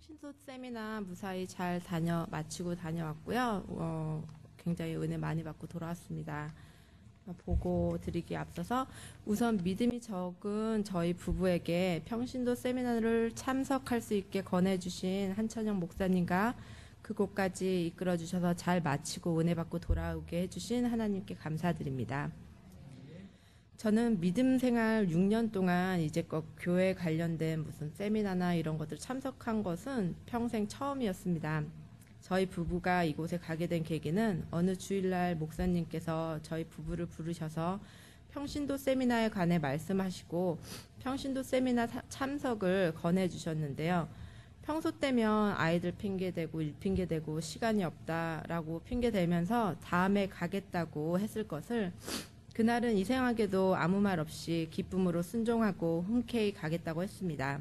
평신도 세미나 무사히 잘 다녀 마치고 다녀왔고요. 어, 굉장히 은혜 많이 받고 돌아왔습니다. 보고 드리기 앞서서 우선 믿음이 적은 저희 부부에게 평신도 세미나를 참석할 수 있게 권해주신 한천영 목사님과 그곳까지 이끌어 주셔서 잘 마치고 은혜 받고 돌아오게 해주신 하나님께 감사드립니다. 저는 믿음 생활 6년 동안 이제껏 교회 관련된 무슨 세미나나 이런 것들 참석한 것은 평생 처음이었습니다. 저희 부부가 이곳에 가게 된 계기는 어느 주일날 목사님께서 저희 부부를 부르셔서 평신도 세미나에 관해 말씀하시고 평신도 세미나 참석을 권해 주셨는데요. 평소 때면 아이들 핑계대고 일 핑계대고 시간이 없다라고 핑계대면서 다음에 가겠다고 했을 것을 그날은 이상하게도 아무 말 없이 기쁨으로 순종하고 흔쾌히 가겠다고 했습니다.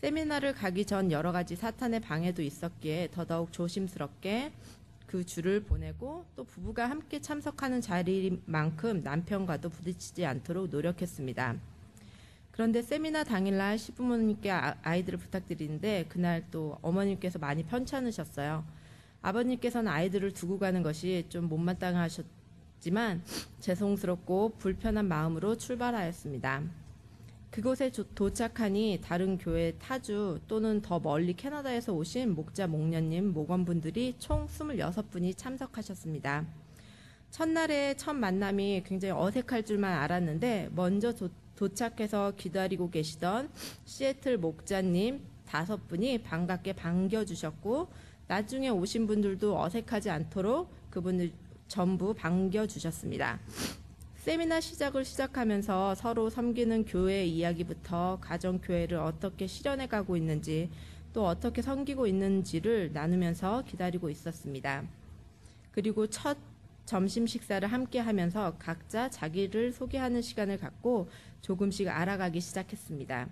세미나를 가기 전 여러 가지 사탄의 방해도 있었기에 더더욱 조심스럽게 그 주를 보내고 또 부부가 함께 참석하는 자리만큼 남편과도 부딪히지 않도록 노력했습니다. 그런데 세미나 당일날 시부모님께 아- 아이들을 부탁드리는데 그날 또 어머님께서 많이 편찮으셨어요. 아버님께서는 아이들을 두고 가는 것이 좀 못마땅하셨 지만 죄송스럽고 불편한 마음으로 출발하였습니다. 그곳에 조- 도착하니 다른 교회 타주 또는 더 멀리 캐나다에서 오신 목자 목녀님 목원분들이 총 26분이 참석하셨습니다. 첫날의 첫 만남이 굉장히 어색할 줄만 알았는데 먼저 도, 도착해서 기다리고 계시던 시애틀 목자님 다섯 분이 반갑게 반겨주셨고 나중에 오신 분들도 어색하지 않도록 그분들 전부 반겨주셨습니다. 세미나 시작을 시작하면서 서로 섬기는 교회 이야기부터 가정교회를 어떻게 실현해 가고 있는지 또 어떻게 섬기고 있는지를 나누면서 기다리고 있었습니다. 그리고 첫 점심 식사를 함께 하면서 각자 자기를 소개하는 시간을 갖고 조금씩 알아가기 시작했습니다.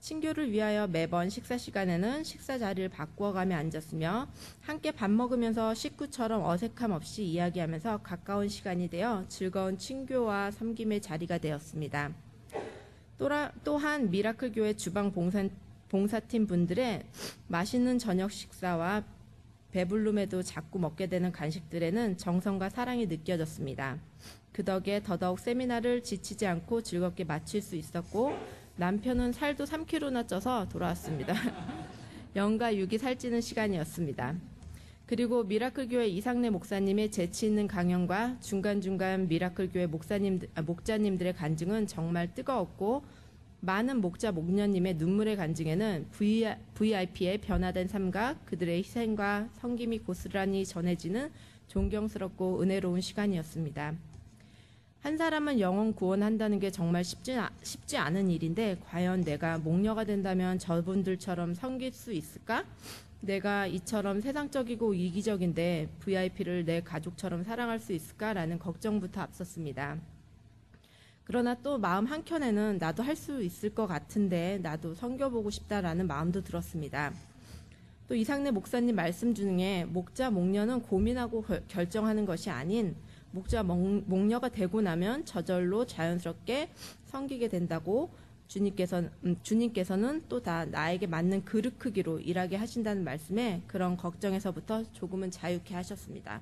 친교를 위하여 매번 식사 시간에는 식사 자리를 바꾸어가며 앉았으며 함께 밥 먹으면서 식구처럼 어색함 없이 이야기하면서 가까운 시간이 되어 즐거운 친교와 섬김의 자리가 되었습니다. 또라, 또한 미라클 교회 주방 봉사, 봉사팀 분들의 맛있는 저녁 식사와 배불름에도 자꾸 먹게 되는 간식들에는 정성과 사랑이 느껴졌습니다. 그 덕에 더더욱 세미나를 지치지 않고 즐겁게 마칠 수 있었고 남편은 살도 3kg나 쪄서 돌아왔습니다. 영과 육이 살찌는 시간이었습니다. 그리고 미라클 교회 이상래 목사님의 재치 있는 강연과 중간중간 미라클 교회 목사님 아, 목자님들의 간증은 정말 뜨거웠고 많은 목자 목녀님의 눈물의 간증에는 VIP의 변화된 삶과 그들의 희생과 성김이 고스란히 전해지는 존경스럽고 은혜로운 시간이었습니다. 한 사람은 영혼 구원한다는 게 정말 쉽지, 아- 쉽지 않은 일인데 과연 내가 목녀가 된다면 저분들처럼 섬길 수 있을까? 내가 이처럼 세상적이고 이기적인데 VIP를 내 가족처럼 사랑할 수 있을까라는 걱정부터 앞섰습니다. 그러나 또 마음 한켠에는 나도 할 수 있을 것 같은데 나도 섬겨보고 싶다라는 마음도 들었습니다. 또 이상래 목사님 말씀 중에 목자 목녀는 고민하고 결- 결정하는 것이 아닌 목자 목- 목녀가 되고 나면 저절로 자연스럽게 섬기게 된다고 주님께서는 음, 주님께서는 또 다 나에게 맞는 그릇 크기로 일하게 하신다는 말씀에 그런 걱정에서부터 조금은 자유케 하셨습니다.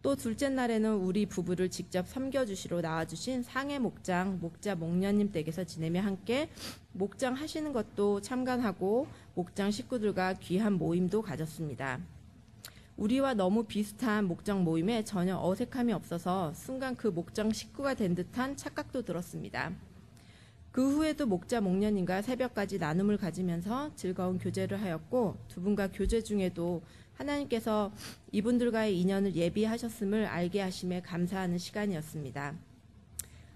또 둘째 날에는 우리 부부를 직접 섬겨주시러 나와주신 상해 목장, 목자 목녀님 댁에서 지내며 함께 목장 하시는 것도 참관하고 목장 식구들과 귀한 모임도 가졌습니다. 우리와 너무 비슷한 목장 모임에 전혀 어색함이 없어서 순간 그 목장 식구가 된 듯한 착각도 들었습니다. 그 후에도 목자 목년인가 새벽까지 나눔을 가지면서 즐거운 교제를 하였고 두 분과 교제 중에도 하나님께서 이분들과의 인연을 예비하셨음을 알게 하심에 감사하는 시간이었습니다.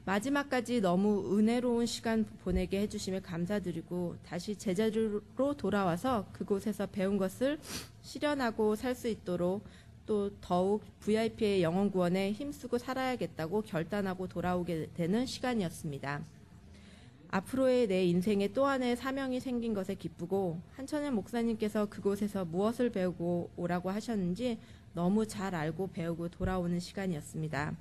마지막까지 너무 은혜로운 시간 보내게 해주심에 감사드리고 다시 제자리로 돌아와서 그곳에서 배운 것을 실현하고 살 수 있도록 또 더욱 VIP의 영혼 구원에 힘쓰고 살아야겠다고 결단하고 돌아오게 되는 시간이었습니다. 앞으로의 내 인생에 또 하나의 사명이 생긴 것에 기쁘고 한천현 목사님께서 그곳에서 무엇을 배우고 오라고 하셨는지 너무 잘 알고 배우고 돌아오는 시간이었습니다.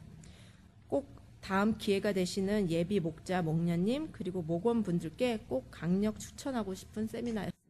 꼭 다음 기회가 되시는 예비 목자 목녀님 그리고 목원 분들께 꼭 강력 추천하고 싶은 세미나였습니다.